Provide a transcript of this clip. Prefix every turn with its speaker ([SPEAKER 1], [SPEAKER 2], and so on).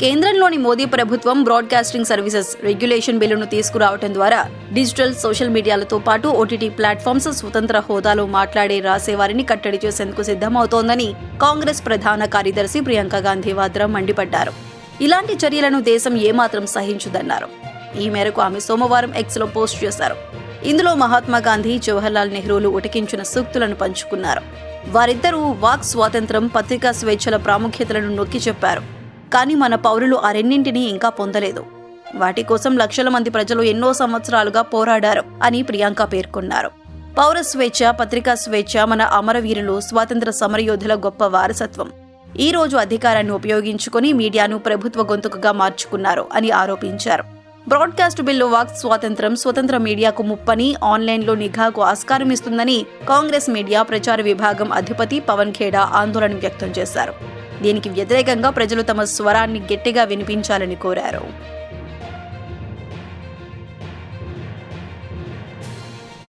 [SPEAKER 1] కేంద్రంలోని మోదీ ప్రభుత్వం broadcasting services regulation బిల్లును తీసుకురావడం ద్వారా డిజిటల్ సోషల్ మీడియాలతో పాటు ఓటీటీ ప్లాట్ఫామ్స్ స్వతంత్ర హోదాలో మాట్లాడే రాసేవారిని కట్టడి చేసేందుకు సిద్ధమవుతోందని కాంగ్రెస్ ప్రధాన కార్యదర్శి ప్రియాంక గాంధీ వాద్రా మండిపడ్డారు. ఇలాంటి చర్యలను దేశం ఏమాత్రం సహించుదన్నారు. ఈ మేరకు ఆమె సోమవారం ఎక్స్లో పోస్ట్ చేశారు. ఇందులో మహాత్మా గాంధీ జవహర్లాల్ నెహ్రూలు ఉటకించిన సూక్తులను పంచుకున్నారు. వారిద్దరూ వాక్ స్వాతంత్రం పత్రికా స్వేచ్ఛల ప్రాముఖ్యతలను నొక్కి చెప్పారు. కానీ మన పౌరులు ఆ రెండింటినీ ఇంకా పొందలేదు. వాటి కోసం లక్షల మంది ప్రజలు ఎన్నో సంవత్సరాలుగా పోరాడారు అని ప్రియాంక పేర్కొన్నారు. పౌర స్వేచ్ఛ పత్రికా స్వేచ్ఛ మన అమరవీరులు స్వాతంత్ర సమరయోధుల గొప్ప వారసత్వం. ఈ రోజు అధికారాన్ని ఉపయోగించుకొని మీడియాను ప్రభుత్వ గొంతుకగా మార్చుకున్నారు అని ఆరోపించారు. బ్రాడ్కాస్ట్ బిల్లు వాక్ స్వాతంత్రం స్వతంత్ర మీడియాకు ముప్పని ఆన్లైన్లో నిఘాకు ఆస్కారం ఇస్తుందని కాంగ్రెస్ మీడియా ప్రచార విభాగం అధిపతి పవన్ ఖేడా ఆందోళన వ్యక్తం చేశారు. దీనికి వ్యతిరేకంగా ప్రజలు తమ స్వరాన్ని గట్టిగా వినిపించాలని కోరారు.